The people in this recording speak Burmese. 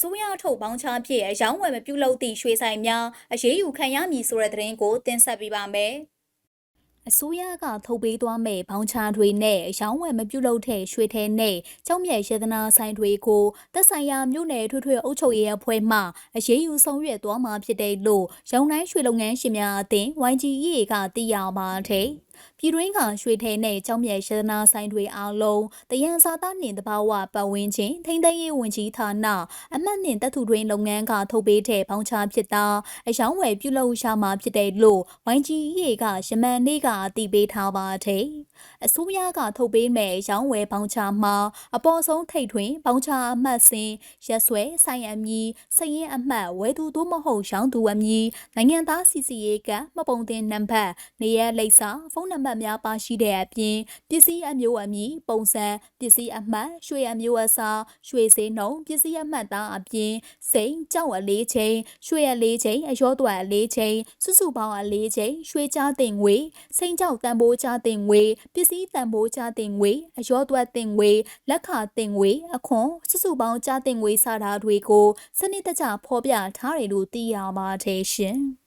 စိုးရထုတ်ပေါင်းချဖြစ်အယောင်းဝယ်မပြုလုပ်သည့်ရွှေဆိုင်များအရေးယူခံရမည်ဆိုတဲ့သတင်းကိုတင်ဆက်ပေးပါမယ်။အစိုးရကထုတ်ပေးသွားမဲ့ဘောင်းချတွေနဲ့ရောင်းဝယ်မပြုလုပ်တဲ့ရွှေထဲနဲ့ကျောင်းမြတ်ရတနာဆိုင်တွေကိုသက်ဆိုင်ရာမြို့နယ်ထွေထွေအုပ်ချုပ်ရေးအဖွဲ့မှအရေးယူဆောင်ရွက်သွားမှာဖြစ်တယ်လို့ရောင်းတိုင်းရွှေလုပ်ငန်းရှင်များအသင်း YGE ကသိရပါတယ်။ ပြည်တွင်းကရွှေထဲနဲ့ကျောင်းမြတ်ရတနာဆိုင်တွေအားလုံးတယံစာသားနှင့်တဘာဝပတ်ဝန်းကျင်ထိန်းသိမ်းရေးဝန်ကြီးဌာနအမှတ်နှင့်တပ်ထုတွင်လုပ်ငန်းကထုတ်ပေးတဲ့ပေါင်းချဖြစ်တာအယောင်းဝယ်ပြုလုပ်ရှာမှာဖြစ်တယ်လို့ YGE ကရမန်နေ့ကအသိပေးထားပါတယ်။ အစိုးရကထုတ်ပေးမဲ့ရောင်းဝယ်ပေါင်းချမှာအပေါ်ဆုံးထိတ်ထွင်ပေါင်းချအမှတ်စဉ်ရက်ဆွဲဆိုင်အမည်စရင်အမှတ်ဝယ်သူသို့မဟုတ်ရောင်းသူအမည်နိုင်ငံသားစီစီရေးကမှတ်ပုံတင်နံပါတ်နေရလိပ်စာဖုန်းနံပါတ်များပါရှိတဲ့အပြင်ပစ္စည်းအမျိုးအမည်ပုံစံပစ္စည်းအမှတ်ရွှေအမျိုးအစားရွှေစင်းနှုံပစ္စည်းအမှတ်သားအပြင်စိန်ကြောက်အလေးချိန်ရွှေအလေးချိန်အရောတွက်အလေးချိန်စုစုပေါင်းအလေးချိန်ရွှေကြားတင်ငွေစိန်ကြောက်တန်ဖိုးကြားတင်ငွေပစ္စည်းတန်ဖိုးကြားတင်ငွေအရောတွက်တင်ငွေလက်ခတင်ငွေအခွန်စုစုပေါင်းကြားတင်ငွေစတာတွေကိုစနစ်တကျဖော်ပြထားတယ်လို့သိရပါတယ်ရှင်